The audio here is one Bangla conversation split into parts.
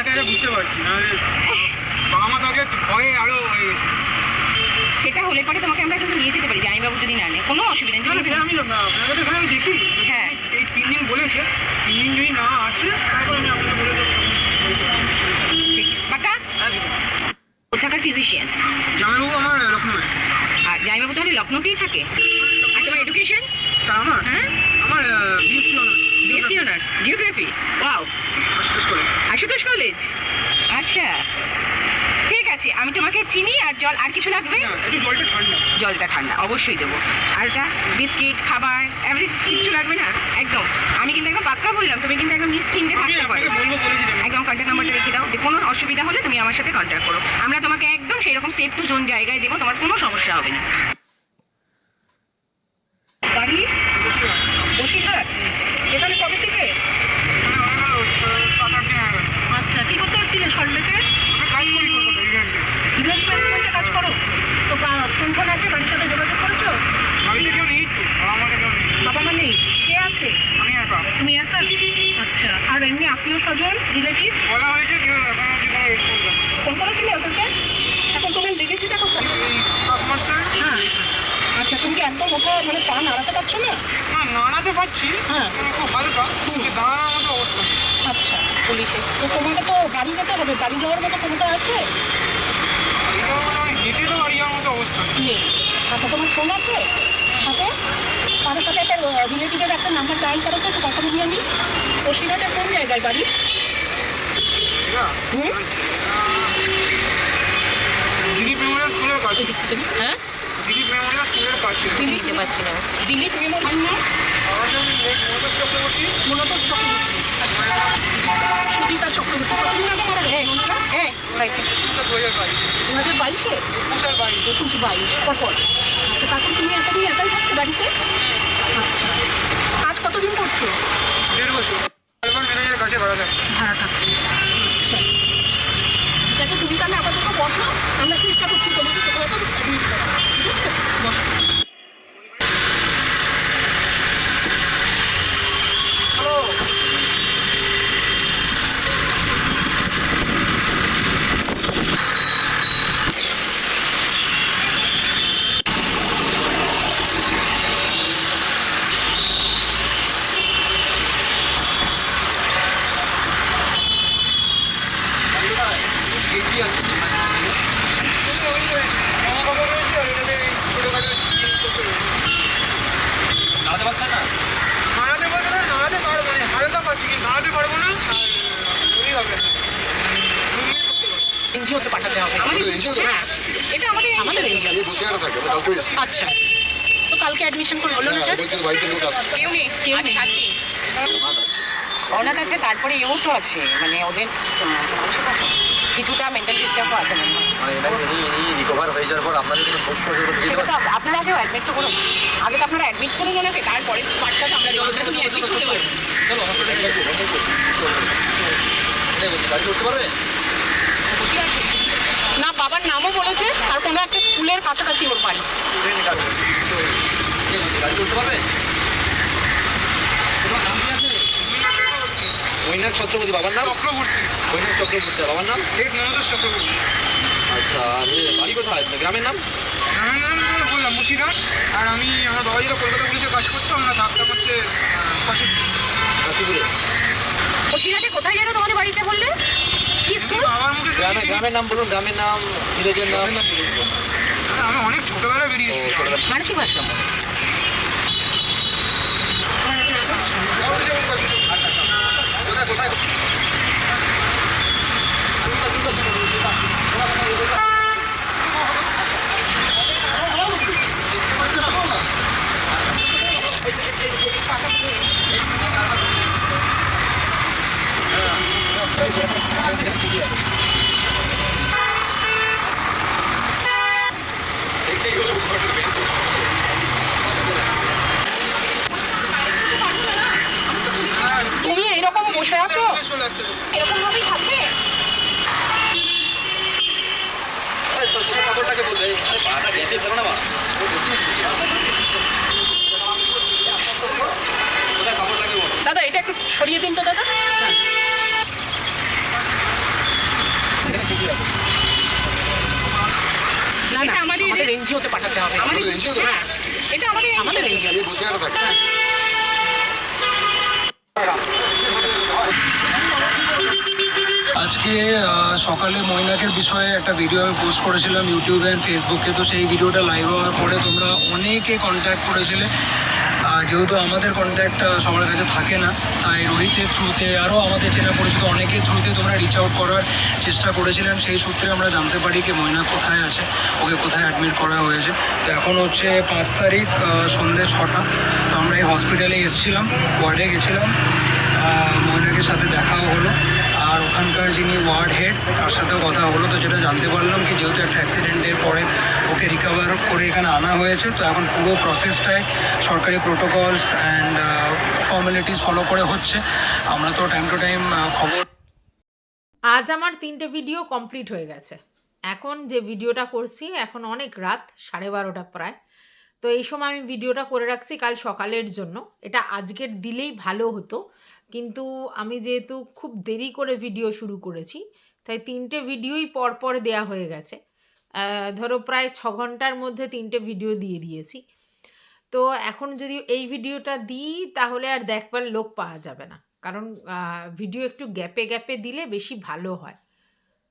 একা একা বুঝতে পারছি বাবা মা তাকে ভয়ে আরও সেটা হলে পরে তোমাকে আমরা কিন্তু নিয়ে যেতে পারি জামাইবাবু যদি না নেয়। কোনো অসুবিধা নেই আমি আপনাকে তো আমি দেখি। হ্যাঁ। এই তিন দিন বলেছে তিন দিন যদি না আসে তারপর আমি আপনাকে বলে দেবো। পাকা? হ্যাঁ, কোথাকার ফিজিশিয়ান জামাইবাবু আমার লখনৌ আর জামাইবাবু তাহলে লখনৌতেই থাকে? আর তোমার এডুকেশন আমার? হ্যাঁ? আমার BSc honours BSc honours geography wow Ashutosh college আচ্ছা। ঠিক আছে আমি তোমাকে চিনি আর জল আর কিছু লাগবে? জলটা ঠান্ডা। জলটা ঠান্ডা অবশ্যই দেবো। আর ওটা বিস্কিট খাবার এভরি কিচ্ছু লাগবে না? একদম। আমি কিন্তু একদম পাক্কা বললাম তুমি কিন্তু একদম নিশ্চিন্তে থাকতে পারো। একদম কন্ট্যাক্ট নাম্বারটা রেখে দাও। যে কোনো অসুবিধা হলে তুমি আমার সাথে কন্ট্যাক্ট করো। আমরা তোমাকে একদম সেই রকম সেফ টু জোন জায়গায় দেবো তোমার কোনো সমস্যা হবে না বাড়ি বসিরহাট এখানে কবে থেকে সাত আট দিন হয়ে গেল আচ্ছা কি করতে আসছিলে সল্টলেকে আমি কাজ করি কলকাতায় ইভেন্টে ইভেন্ট ম্যানেজমেন্টে কাজ করো তো বা- কোন কোন আছে বাড়ির সাথে যোগাযোগ করেছ বাড়িতে কেউ নেই তো বাবা মাকে কেউ নেই বাবা মা নেই কে আছে আমি একা তুমি একা আচ্ছা আর এমনি আত্মীয় স্বজন রিলেটিভ বলা হয়েছে কেউ এখন অবধি কোনো রেসপন্স দেয় ফোন করেছিলে ওদেরকে এখন তুমি দেখেছি দেখো এই সাত মাস ধরে হ্যাঁ আচ্ছা তুমি কি একদম ওকে মানে পা নাড়াতে না না নাড়াতে পারছি হ্যাঁ। মানে খুব হালকা দাঁড়ানোর মতো অবস্থা আচ্ছা পুলিশ এসে তো তোমাকে তো বাড়ি যেতে হবে বাড়ি যাওয়ার মতো ক্ষমতা আছে মানে হেঁটে তো বাড়ি যাওয়ার মতো অবস্থা আচ্ছা তোমার ফোন আছে হাতে তাদের সাথে একটা রিলেটিভের একটা নাম্বার ডায়াল করো তো একটু কথা বলি আমি বসিরহাটে কোন জায়গায় বাড়ি হুম হ্যাঁ দিলীপ কাছে না। দিলীপ আমার নাম মনোজ চক্রবর্তী মনোতোষ চক্রবর্তী। সুদীপা চক্রবর্তী। কতদিন আগে মারা গেছে হ্যাঁ দু হাজার বাইশ দু হাজার বাইশে একুশ বাইশ পরপর আচ্ছা তারপর তুমি এতদিন একাই থাকছো বাড়িতে? আচ্ছা। কাজ কতদিন করছ? দেড় বছর। কাছে ভাড়া দেয়। ভাড়া থাকছো আচ্ছা। ঠিক আছে তুমি তাহলে আপাতত বসো। আমরা চেষ্টা করছি তোমাকে কোথাও। ঠিক আছে? বসো হ্যালো নাড়াতে পারছেন না নাড়াতে পারব না নাড়াতে পারব না হালকা পাচ্ছি কিন্তু নাড়াতে পারব না আর ওই হবে না এনজিওতে পাঠাতে হবে আমাদের আমাদের NGO তে? হ্যাঁ এটা আমাদের আমাদের এনজিও এই বসে থাকে আমি কালকে এসেছি আচ্ছা তো কালকে অ্যাডমিশন করে হলো না হ্যাঁ, স্যার বলছেন বাড়িতে লোক আসবে কেউ নেই। কেউ নেই অনাথ আছে তারপরে এও তো আছে। মানে ওদের। কিছুটা মেন্টাল ডিস্টার্বও আছে মনে হয়। রিকভার যাওয়ার পর আপনাদের কোনো সোর্স পর্যন্ত আপনারা আগেও অ্যাডমিট তো করুন। আগে তো আপনারা অ্যাডমিট করুন ওনাকে তারপরে পার্টটা আমরা অ্যাডমিট করতে পারবেন চলো হসপিটালে গাড়ি উঠতে পারবে? না বাবার নামও বলেছে আর কোনো একটা স্কুলের কাছাকাছি ওর বাড়ি। গাড়ি উঠতে পারবে তোমার নাম কি আছে মৈনাক চক্রবর্তী বাবার নাম? চক্রবর্তী। মৈনাক চক্রবর্তী বাবার নাম? চক্রবর্তী। আচ্ছা বাড়ি কোথায়? গ্রামের নাম? আমার নাম বললাম মুর্শিদাবাদ। আর আমি আমার বাবা যেটা কলকাতা পুলিশে কাজ করতো আমরা থাকতাম হচ্ছে পাশে কাশীপুরে। বসিরহাটে কোথায় যেন তোমাদের বাড়িতে বললে? গ্রামে গ্রামের নাম বলুন গ্রামের নাম ভিলেজের নাম। আমি অনেক ছোটবেলায় বেরিয়েছি। মানসিক ভারসাম্য কোথায় কোথায় তুমি এইরকম বসে আছো চলে আসতে হবে। এরকম ভাবেই থাকবে খবরটাকে বলবে আরে পাটা বেঁধে ফেলো না মা কোথায় খবরটাকে বলো দাদা এটা একটু সরিয়ে দিন তো দাদা এনজিওতে পাঠাতে হবে। আমাদের এনজিও হ্যাঁ এটা আমাদের আমাদের এনজিও। বসে একটা থাকে। আজকে সকালে ময়নাকের বিষয়ে একটা ভিডিও আমি পোস্ট করেছিলাম ইউটিউবে অ্যান্ড ফেসবুকে তো সেই ভিডিওটা লাইভ হওয়ার পরে তোমরা অনেকে কন্ট্যাক্ট করেছিলে। যেহেতু আমাদের কন্ট্যাক্ট সবার কাছে থাকে না তাই রোহিতের থ্রুতে আরও আমাদের চেনা পরিচিত অনেকের থ্রুতে তোমরা রিচ আউট করার চেষ্টা করেছিলেন। সেই সূত্রে আমরা জানতে পারি কি ময়না কোথায় আছে ওকে কোথায় অ্যাডমিট করা হয়েছে। তো এখন হচ্ছে পাঁচ তারিখ সন্ধ্যে ছটা। তো আমরা এই হসপিটালে এসেছিলাম ওয়ার্ডে গেছিলাম। আহ, মৈনাকের সাথে দেখাও হলো। আর ওখানকার যিনি ওয়ার্ড হেড, তার সাথেও কথা হলো, তো যেটা জানতে পারলাম কি যেহেতু একটা অ্যাক্সিডেন্টের পরে ওকে রিকভার করে এখানে আনা হয়েছে, তো এখন পুরো প্রসেসটায় সরকারি প্রোটোকলস অ্যান্ড ফর্মালিটিস ফলো করে হচ্ছে। আমরা তো টাইম টু টাইম খবর আজ আমার তিনটে ভিডিও কমপ্লিট হয়ে গেছে। এখন যে ভিডিওটা করছি, এখন অনেক রাত, সাড়ে বারোটা প্রায়। তো এই সময় আমি ভিডিওটা করে রাখছি কাল সকালের জন্য। এটা আজকের দিলেই ভালো হতো। কিন্তু আমি যেহেতু খুব দেরি করে ভিডিও শুরু করেছি, তাই তিনটে ভিডিওই পরপর দেয়া হয়ে গেছে। ধরো প্রায় ছ ঘণ্টার মধ্যে তিনটে ভিডিও দিয়ে দিয়েছি। তো এখন যদি এই ভিডিওটা দিই, তাহলে আর দেখবার লোক পাওয়া যাবে না। কারণ ভিডিও একটু গ্যাপে গ্যাপে দিলে বেশি ভালো হয়।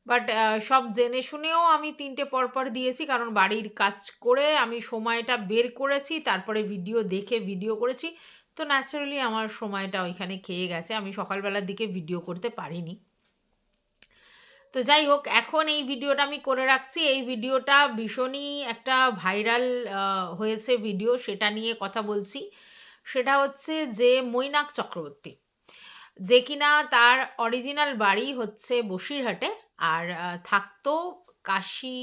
বাট সব জেনে শুনেও আমি তিনটে পরপর দিয়েছি, কারণ বাড়ির কাজ করে আমি সময়টা বের করেছি, তারপরে ভিডিও দেখে ভিডিও করেছি। তো ন্যাচারালি আমার সময়টা ওইখানে খেয়ে গেছে। আমি সকালবেলার দিকে ভিডিও করতে পারিনি। তো যাই হোক, এখন এই ভিডিওটা আমি করে রাখছি। এই ভিডিওটা ভীষণই একটা ভাইরাল হয়েছে ভিডিও সেটা নিয়ে কথা বলছি। সেটা হচ্ছে যে মৈনাক চক্রবর্তী, যে কিনা তার অরিজিনাল বাড়ি হচ্ছে বসিরহাটে আর থাকতো কাশি,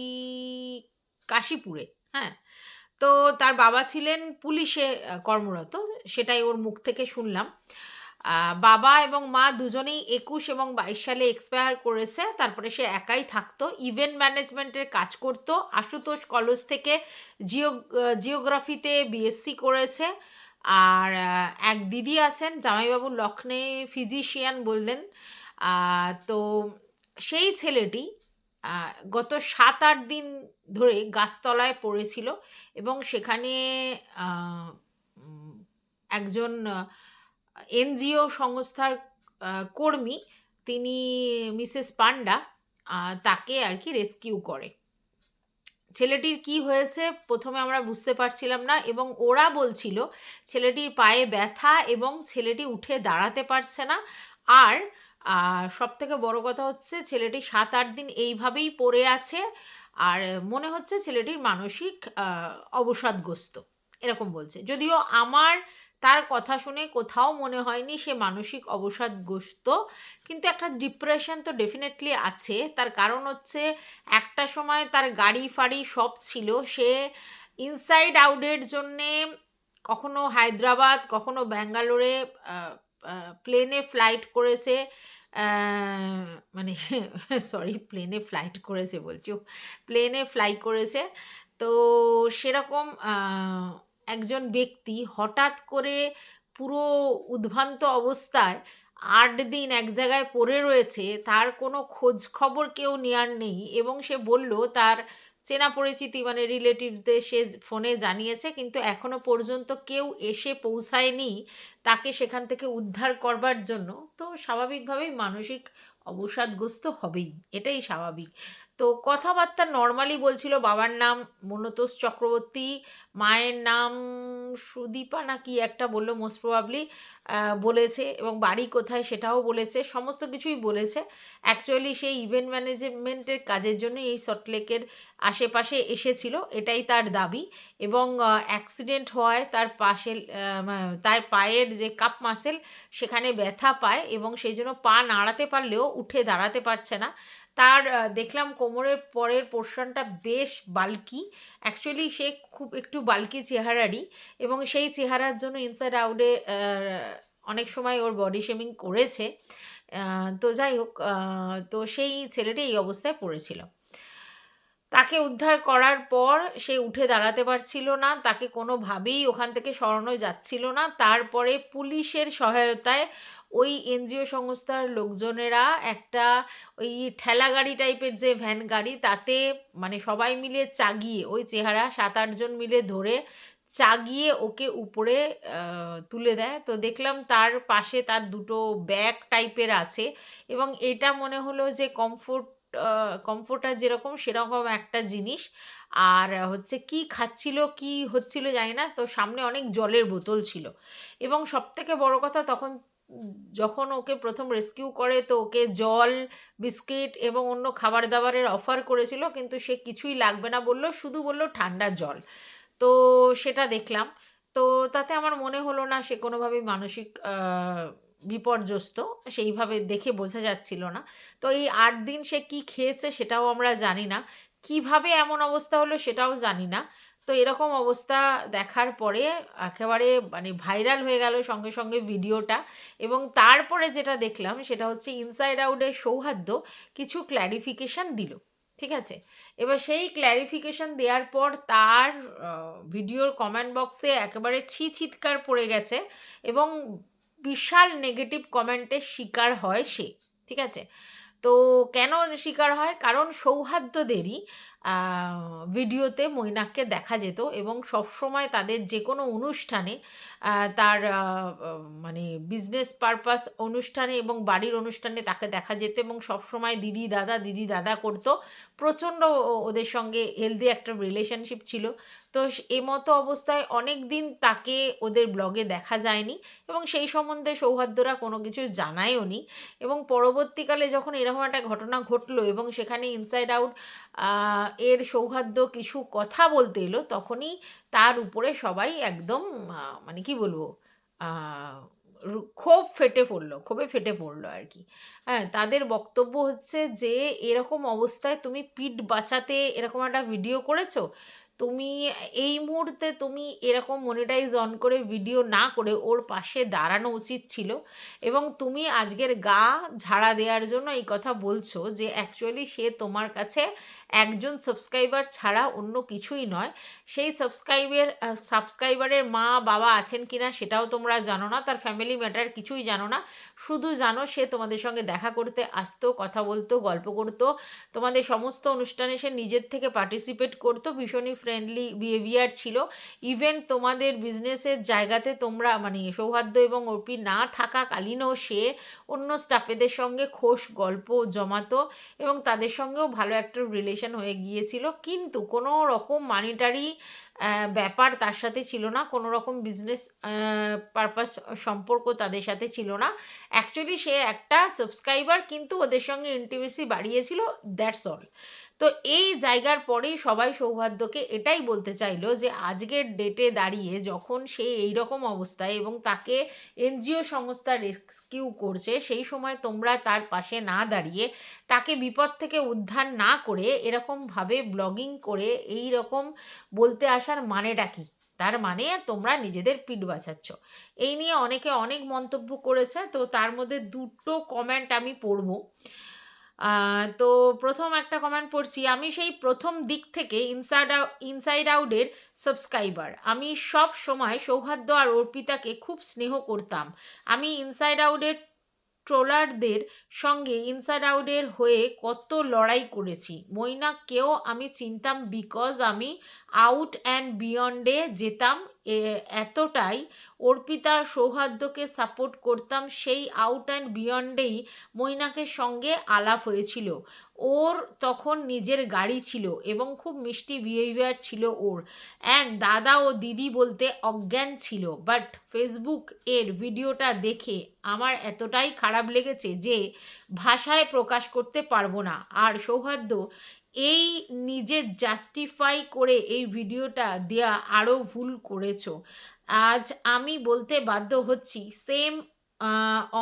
কাশীপুরে হ্যাঁ? তো তার বাবা ছিলেন পুলিশে কর্মরত, সেটাই ওর মুখ থেকে শুনলাম। বাবা এবং মা দুজনেই একুশ এবং বাইশ সালে এক্সপায়ার করেছে, তারপরে সে একাই থাকতো। ইভেন্ট ম্যানেজমেন্টের কাজ করতো। আশুতোষ কলেজ থেকে জিও জিওগ্রাফিতে বিএসসি করেছে। আর এক দিদি আছেন, জামাইবাবু লখনে ফিজিশিয়ান বললেন। তো সেই ছেলেটি গত সাত আট দিন ধরে গাছতলায় পড়েছিল এবং সেখানে একজন এনজিও সংস্থার কর্মী তিনি মিসেস পান্ডা তাকে আর কি রেস্কিউ করে। ছেলেটির কি হয়েছে প্রথমে আমরা বুঝতে পারছিলাম না এবং ওরা বলছিল ছেলেটির পায়ে ব্যথা এবং ছেলেটি উঠে দাঁড়াতে পারছে না। আর সব থেকে বড় কথা হচ্ছে ছেলেটি সাত আট দিন এইভাবেই পড়ে আছে। আর মনে হচ্ছে ছেলেটির মানসিক অবসাদগ্রস্ত। এরকম বলছে। যদিও আমার তার কথা শুনে কোথাও মনে হয়নি সে মানসিক অবসাদগ্রস্ত, কিন্তু একটা ডিপ্রেশন তো ডেফিনেটলি আছে। তার কারণ হচ্ছে একটা সময় তার গাড়ি ফাড়ি সব ছিল। সে ইনসাইড আউটের জন্যে কখনো হায়দ্রাবাদ, কখনো ব্যাঙ্গালোরে প্লেনে ফ্লাইট করেছে। মানে সরি প্লেনে ফ্লাইট করেছে বলছি। প্লেনে ফ্লাই করেছে। তো সেরকম একজন ব্যক্তি হঠাৎ করে পুরো উদ্ভ্রান্ত অবস্থায় আট দিন এক জায়গায় পড়ে রয়েছে, তার কোনো খোঁজ খবর কেউ নেওয়ার নেই এবং সে বলল, তার চেনা পরিচিতি মানে রিলেটিভসদের সে ফোনে জানিয়েছে, কিন্তু এখনও পর্যন্ত কেউ এসে পৌঁছায়নি তাকে সেখান থেকে উদ্ধার করবার জন্য। তো স্বাভাবিকভাবেই মানসিক অবসাদগ্রস্ত হবেই, এটাই স্বাভাবিক। তো কথাবার্তা নর্মালি বলছিল বাবার নাম মনতোষ চক্রবর্তী, মায়ের নাম সুদীপা না কি একটা বলল মোস্ট প্রবাবলি বলেছে এবং বাড়ি কোথায় সেটাও বলেছে, সমস্ত কিছুই বলেছে। অ্যাকচুয়ালি সেই ইভেন্ট ম্যানেজমেন্টের কাজের জন্য এই সল্টলেকের আশেপাশে এসেছিল, এটাই তার দাবি এবং অ্যাক্সিডেন্ট হওয়ায় তার পাশে তার পায়ের যে কাপ মাসেল সেখানে ব্যথা পায় এবং সেই জন্য পা নাড়াতে পারলেও উঠে দাঁড়াতে পারছে না। তার দেখলাম কোমরের পরের পোর্শনটা বেশ বাল্কি অ্যাকচুয়ালি সে খুব একটু বাল্কি চেহারারই এবং সেই চেহারার জন্য ইনসাইড আউটে অনেক সময় ওর বডি শেমিং করেছে। তো যাই হোক তো সেই ছেলেটি এই অবস্থায় পড়েছিল। তাকে উদ্ধার করার পর সে উঠে দাঁড়াতে পারছিল না, তাকে কোনোভাবেই ওখান থেকে সরানো যাচ্ছিল না। তারপরে পুলিশের সহায়তায় ওই এনজিও সংস্থার লোকজনেরা একটা ওই ঠেলা গাড়ি টাইপের যে ভ্যান গাড়ি, তাতে মানে সবাই মিলে চাগিয়ে, ওই চেহারা সাত আটজন মিলে ধরে চাগিয়ে ওকে উপরে তুলে দেয়। তো দেখলাম তার পাশে তার দুটো ব্যাগ টাইপের আছে এবং এটা মনে হলো যে কমফোর্ট কমফোর্টার যেরকম সেরকম একটা জিনিস। আর হচ্ছে কি খাচ্ছিল, কি হচ্ছিল জানি না, তো সামনে অনেক জলের বোতল ছিল। এবং সবথেকে বড় কথা তখন যখন ওকে প্রথম রেস্কিউ করে তো ওকে জল, বিস্কিট এবং অন্য খাবার দাবারের অফার করেছিল, কিন্তু সে কিছুই লাগবে না বলল, শুধু বলল ঠান্ডা জল। তো সেটা দেখলাম। তো তাতে আমার মনে হলো না সে কোনোভাবেই মানসিক বিপর্যস্ত, সেইভাবে দেখে বোঝা যাচ্ছিল না। তো এই আট দিন সে কি খেয়েছে সেটাও আমরা জানি না। কীভাবে এমন অবস্থা হলো সেটাও জানি না। তো এরকম অবস্থা দেখার পরে একেবারে মানে ভাইরাল হয়ে গেল সঙ্গে সঙ্গে ভিডিওটা এবং তারপরে যেটা দেখলাম সেটা হচ্ছে ইনসাইড আউটের সৌহার্দ্য কিছু ক্ল্যারিফিকেশান দিল, ঠিক আছে? এবার সেই ক্ল্যারিফিকেশন দেওয়ার পর তার ভিডিওর কমেন্ট বক্সে একেবারে ছি চিৎকার পড়ে গেছে এবং বিশাল নেগেটিভ কমেন্টের শিকার হয় সে, ঠিক আছে? তো কেন শিকার হয়? কারণ সৌহার্দ্যদেরই ভিডিওতে মৈনাককে দেখা যেত এবং সবসময় তাদের যে কোনো অনুষ্ঠানে তার মানে বিজনেস পারপাস অনুষ্ঠানে এবং বাড়ির অনুষ্ঠানে তাকে দেখা যেত এবং সবসময় দিদি, দাদা দিদি, দাদা করতো। প্রচণ্ড ওদের সঙ্গে হেলদি একটা রিলেশনশিপ ছিল। তো স- এমতো অবস্থায় অনেক দিন তাকে ওদের ব্লগে দেখা যায়নি এবং সেই সম্বন্ধে সৌহার্দ্যরা কোনো কিছু জানায়ও নি এবং পরবর্তীকালে যখন এরকম একটা ঘটনা ঘটলো এবং সেখানে ইনসাইড আউট এর সৌহার্দ্য কিছু কথা বলতে এলো, তখনই তার উপরে সবাই একদম মানে কি বলব ক্ষোভ ফেটে পড়ল, ক্ষোভে ফেটে পড়ল আর কি। হ্যাঁ তাদের বক্তব্য হচ্ছে যে, এরকম অবস্থায় তুমি পিঠ বাঁচাতে এরকম একটা ভিডিও করেছ? তুমি এই মুহূর্তে তুমি এরকম মনিটাইজ অন করে ভিডিও না করে ওর পাশে দাঁড়ানো উচিত ছিল এবং তুমি আজকের গা ঝাড়া দেওয়ার জন্য এই কথা বলছো যে অ্যাকচুয়ালি সে তোমার কাছে একজন সাবস্ক্রাইবার ছাড়া অন্য কিছুই নয়। সেই সাবস্ক্রাইবের সাবস্ক্রাইবারের মা বাবা আছেন কি না সেটাও তোমরা জানো না, তার ফ্যামিলি ম্যাটার কিছুই জানো না। শুধু জানো সে তোমাদের সঙ্গে দেখা করতে আসতো, কথা বলতো, গল্প করতো, তোমাদের সমস্ত অনুষ্ঠানে সে নিজের থেকে পার্টিসিপেট করতো, ভীষণই ফ্রেন্ডলি বিহেভিয়ার ছিল। ইভেন তোমাদের বিজনেসের জায়গাতে তোমরা মানে সৌহার্দ্য এবং অর্পি না থাকাকালীনও সে অন্য স্টাফেদের সঙ্গে খোশ গল্প জমাতো এবং তাদের সঙ্গেও ভালো একটা রিলেশন হয়ে গিয়েছিল। কিন্তু কোনো রকম মানিটারি ব্যাপার তার সাথে ছিল না। কোনো রকম বিজনেস পারপাস সম্পর্ক তাদের সাথে ছিল না। অ্যাকচুয়ালি সে একটা সাবস্ক্রাইবার কিন্তু ওদের সঙ্গে ইন্টিমেসি বাড়িয়েছিল দ্যাটস অল তো এই জায়গার পরেই সবাই সৌহার্দ্যকে এটাই বলতে চাইলো যে আজকের ডেটে দাঁড়িয়ে যখন সে এই রকম অবস্থায় এবং তাকে এনজিও সংস্থা রেস্কিউ করছে, সেই সময় তোমরা তার পাশে না দাঁড়িয়ে তাকে বিপদ থেকে উদ্ধার না করে এরকমভাবে ব্লগিং করে এই রকম বলতে আসার মানেটা কি? তার মানে তোমরা নিজেদের পিঠ বাঁচাচ্ছ। এই নিয়ে অনেকে অনেক মন্তব্য করেছে, তো তার মধ্যে দুটো কমেন্ট আমি পড়ব। তো প্রথম একটা কমেন্ট পড়ছি, আমি সেই প্রথম দিক থেকে ইনসাইড ইনসাইড আউটের সাবস্ক্রাইবার আমি সব সময় সৌহার্দ্য আর অর্পিতাকে খুব স্নেহ করতাম। আমি ইনসাইড আউটের ট্রোলারদের সঙ্গে ইনসাইড আউটের হয়ে কত লড়াই করেছি। মইনাকেও আমি চিনতাম বিকজ আমি আউট অ্যান্ড বিয়ন্ডে যেতাম এতটাই অর্পিতা সৌহার্দ্যকে সাপোর্ট করতাম, সেই আউট অ্যান্ড বিয়ন্ডেই মৈনাকের সঙ্গে আলাপ হয়েছিল। ওর তখন নিজের গাড়ি ছিল এবং খুব মিষ্টি বিহেভিয়ার ছিল ওর। এক দাদা ও দিদি বলতে অজ্ঞান ছিল বাট ফেসবুক এর ভিডিওটা দেখে আমার এতটাই খারাপ লেগেছে যে ভাষায় প্রকাশ করতে পারব না। আর সৌহার্দ্য এই নিজে জাস্টিফাই করে এই ভিডিওটা দেয়া আরও ভুল করেছ। আজ আমি বলতে বাধ্য হচ্ছি same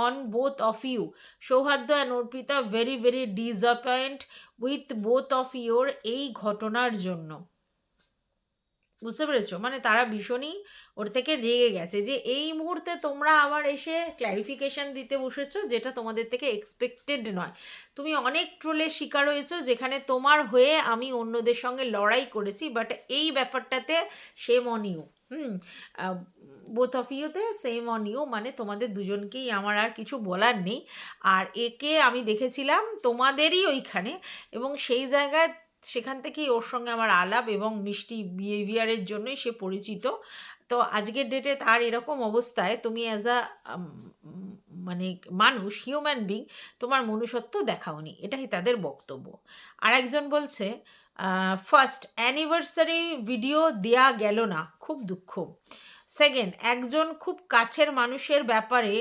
on both of you Souharda and Arpita very very disappoint with both of your এই ঘটনার জন্য। বুঝতে পেরেছ? মানে তারা ভীষণই ওর থেকে রেগে গেছে যে, এই মুহূর্তে তোমরা আবার এসে ক্ল্যারিফিকেশান দিতে বসেছো যেটা তোমাদের থেকে এক্সপেক্টেড নয়। তুমি অনেক ট্রোলের শিকার হয়েছো যেখানে তোমার হয়ে আমি অন্যদের সঙ্গে লড়াই করেছি বাট এই ব্যাপারটাতে same on you hmm both of ইউতে same on you মানে তোমাদের দুজনকেই আমার আর কিছু বলার নেই। আর একে আমি দেখেছিলাম তোমাদেরই ওইখানে এবং সেই জায়গায় সেখান থেকেই ওর সঙ্গে আমার আলাপ এবং মিষ্টি বিহেভিয়ারের জন্যই সে পরিচিত। তো আজকের ডেটে তার এরকম অবস্থায় তুমি অ্যাজ আ মানে মানুষ হিউম্যান বিং তোমার মনুষ্যত্ব দেখাওনি। এটাই তাদের বক্তব্য। আর একজন বলছে ফার্স্ট অ্যানিভার্সারি ভিডিও দেয়া গেল না, খুব দুঃখ। সেকেন্ড একজন খুব কাছের মানুষের ব্যাপারে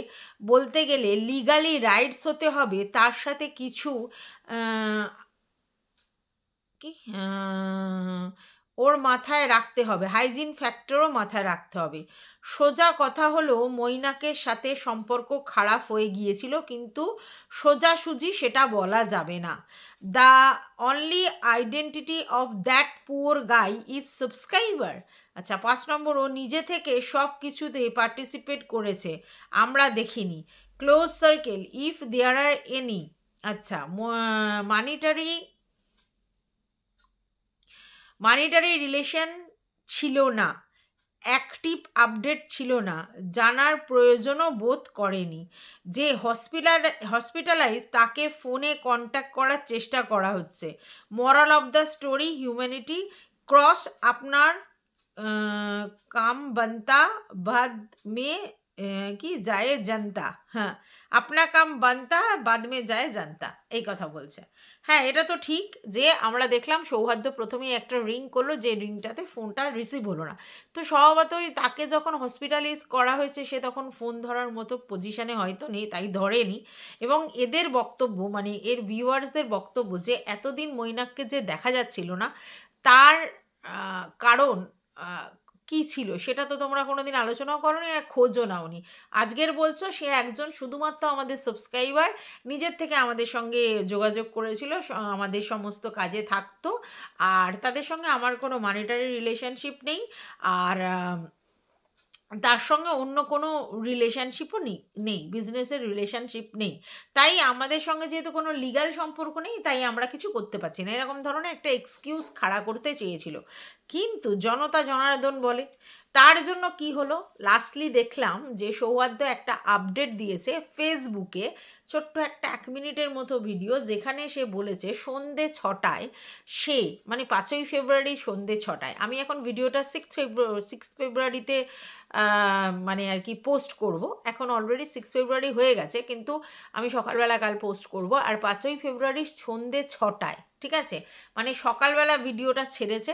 বলতে গেলে লিগালি রাইটস হতে হবে, তার সাথে কিছু কি? ওর মাথায় রাখতে হবে। হাইজিন ফ্যাক্টরও মাথায় রাখতে হবে। সোজা কথা হলো, মৈনাকের সাথে সম্পর্ক খারাপ হয়ে গিয়েছিল, কিন্তু সোজাসুজি সেটা বলা যাবে না। The only identity of that poor guy is subscriber আচ্ছা পাঁচ নম্বর, ও নিজে থেকে সব কিছুতে পার্টিসিপেট করেছে। আমরা দেখিনি। Close circle if there are any আচ্ছা মানিটারি মানিটারি রিলেশন ছিল না অ্যাক্টিভ আপডেট ছিল না জানার প্রয়োজনও বোধ করেনি। যে হসপিটাল হসপিটালাইজ তাকে ফোনে কন্ট্যাক্ট করার চেষ্টা করা হচ্ছে। Moral of the story humanity cross আপনার কাম বানতা মে আহ, কি যায় জানতা হ্যাঁ আপনা কাম বানতা বাদ মে যায় জানতা এই কথা বলছে। হ্যাঁ এটা তো ঠিক যে আমরা দেখলাম সৌহার্দ্য প্রথমেই একটা রিং করল যে রিংটাতে ফোনটা রিসিভ হলো না। তো স্বভাবতই তাকে যখন হসপিটালাইজ করা হয়েছে, সে তখন ফোন ধরার মতো পজিশনে হয়তো নেই, তাই ধরেনি। এবং এদের বক্তব্য মানে এর ভিউয়ার্সদের বক্তব্য যে এতদিন মৈনাককে যে দেখা যাচ্ছিল না, তার কারণ কি ছিল? সেটা তো তোমরা কোনো দিন আলোচনাও করোনি আর খোঁজও নাওনি। আজকের বলছো, সে একজন শুধুমাত্র আমাদের সাবস্ক্রাইবার নিজের থেকে আমাদের সঙ্গে যোগাযোগ করেছিল আমাদের সমস্ত কাজে থাকতো। আর তাদের সঙ্গে আমার কোনো মানিটারি রিলেশনশিপ নেই। আর তার সঙ্গে অন্য কোনো রিলেশনশিপও নেই নেই বিজনেসের রিলেশনশিপ নেই। তাই আমাদের সঙ্গে যেহেতু কোনো লিগাল সম্পর্ক নেই, তাই আমরা কিছু করতে পারছি না। এরকম ধরনের একটা এক্সকিউজ খাড়া করতে চেয়েছিল। কিন্তু জনতা জনার্দন বলে তার জন্য কি হলো? লাস্টলি দেখলাম যে সৌহার্দ্য একটা আপডেট দিয়েছে ফেসবুকে ছোট্ট একটা এক মিনিটের মতো ভিডিও যেখানে সে বলেছে, সন্ধে ছটায় সে মানে পাঁচই ফেব্রুয়ারি সন্ধে ছটায়, আমি এখন ভিডিওটা সিক্স ফেব্রুয়ারি সিক্স ফেব্রুয়ারিতে মানে আর কি পোস্ট করব। এখন অলরেডি সিক্স ফেব্রুয়ারি হয়ে গেছে, কিন্তু আমি সকালবেলা কাল পোস্ট করব। আর পাঁচই ফেব্রুয়ারি সন্ধে ছটায় ঠিক আছে? মানে সকালবেলা ভিডিওটা ছেড়েছে,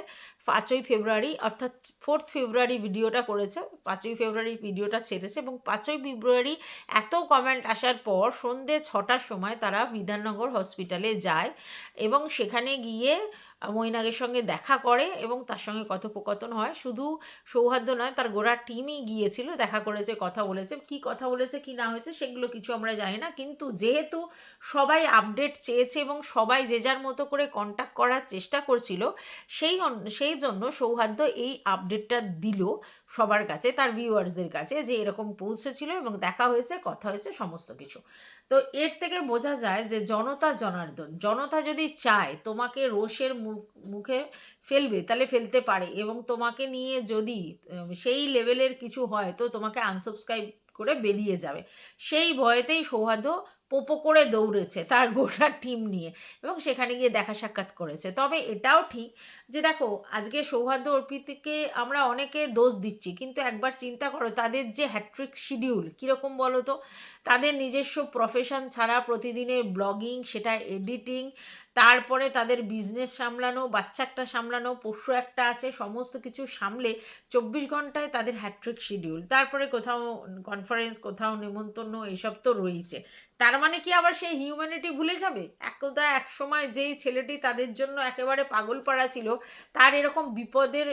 পাঁচই ফেব্রুয়ারি, অর্থাৎ ফোর্থ ফেব্রুয়ারি ভিডিওটা করেছে, পাঁচই ফেব্রুয়ারি ভিডিওটা ছেড়েছে এবং পাঁচই ফেব্রুয়ারি এত কমেন্ট আসার পর সন্ধে ছটার সময় তারা বিধাননগর হসপিটালে যায় এবং সেখানে গিয়ে মৈনাকের সঙ্গে দেখা করে এবং তার সঙ্গে কথোপকথন হয়। শুধু সৌহার্দ্য নয়, তার গোড়া টিমই গিয়েছিল, দেখা করেছে, কথা বলেছে। কি কথা বলেছে, কি না হয়েছে, সেগুলো কিছু আমরা জানি না। কিন্তু যেহেতু সবাই আপডেট চেয়েছে এবং সবাই যে যার মতো করে কন্ট্যাক্ট করার চেষ্টা করছিল, সেই সেই জন্য সৌহার্দ্য এই আপডেটটা দিল। সবার কাছে, তার ভিউয়ার্সদের কাছে যে এরকম পৌঁছেছিল এবং দেখা হয়েছে, কথা হয়েছে, সমস্ত কিছু। তো এর থেকে বোঝা যায় যে জনতা জনার্দন, জনতা যদি চায় তোমাকে রোষের মুখ- ফেলবে, তাহলে ফেলতে পারে এবং তোমাকে নিয়ে যদি সেই লেভেলের কিছু হয়, তো তোমাকে আনসাবস্ক্রাইব করে বেরিয়ে যাবে। সেই ভয়েতেই সৌহার্দ্য পোপো করে দৌড়েছে তার গোটা টিম নিয়ে এবং সেখানে গিয়ে দেখা সাক্ষাৎ করেছে। তবে এটাও ঠিক যে দেখো, আজকে সৌহার্দ্য অর্পিতকে আমরা অনেকে দোষ দিচ্ছি, কিন্তু একবার চিন্তা করো, তাদের যে হ্যাট্রিক শিডিউল কীরকম বলো তো? তাদের নিজস্ব প্রফেশন ছাড়া প্রতিদিনের ব্লগিং সেটা এডিটিং তারপরে তাদের বিজনেস সামলানো বাচ্চা একটা সামলানো, পশু একটা আছে, সমস্ত কিছু সামলে চব্বিশ ঘন্টায় তাদের হ্যাট্রিক শিডিউল তারপরে কোথাও কনফারেন্স কোথাও নেমন্তন্ন এসব তো রয়েছে তার মানে কি আবার সেই হিউম্যানিটি ভুলে যাবে? একদা এক সময় যেই ছেলেটি তাদের জন্য একেবারে পাগল পাড়া ছিল, তার এরকম বিপদের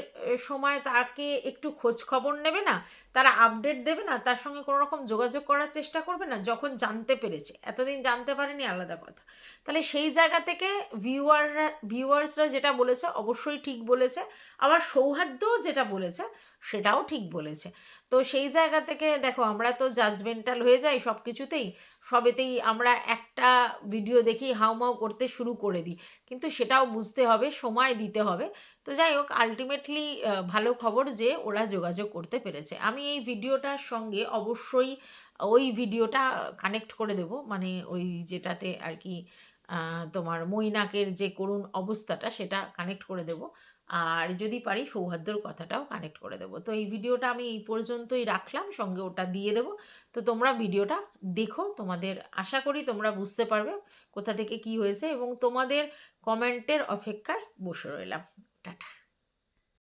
সময় তাকে একটু খোঁজ খবর নেবে না? তারা আপডেট দেবে না? তার সঙ্গে কোনো রকম যোগাযোগ করার চেষ্টা করবে না? যখন জানতে পেরেছে। এতদিন জানতে পারেনি, আলাদা কথা। তাহলে সেই জায়গা থেকে ভিউয়াররা ভিউয়ার্সরা যেটা বলেছে, অবশ্যই ঠিক বলেছে। আবার সৌহার্দ্যও যেটা বলেছে, সেটাও ঠিক বলেছে। তো সেই জায়গা থেকে দেখো, আমরা তো জাজমেন্টাল হয়ে যাই সব কিছুতেই সবেতেই আমরা একটা ভিডিও দেখি হাউমাউ করতে শুরু করে দিই। কিন্তু সেটাও বুঝতে হবে, সময় দিতে হবে। তো যাই হোক আলটিমেটলি ভালো খবর যে ওরা যোগাযোগ করতে পেরেছে। আমি এই ভিডিওটার সঙ্গে অবশ্যই ওই ভিডিওটা কানেক্ট করে দেব। মানে ওই যেটাতে আর কি তোমার মইনাকের যে করুণ অবস্থাটা সেটা কানেক্ট করে দেব। আর যদি পারি সৌহার্দ্যর কথাটাও কানেক্ট করে দেবো। তো এই ভিডিওটা আমি এই পর্যন্তই রাখলাম, সঙ্গে ওটা দিয়ে দেব। তো তোমরা ভিডিওটা দেখো, তোমাদের আশা করি তোমরা বুঝতে পারবে কোথা থেকে কি হয়েছে এবং তোমাদের কমেন্টের অপেক্ষায় বসে রইলাম। টাটা।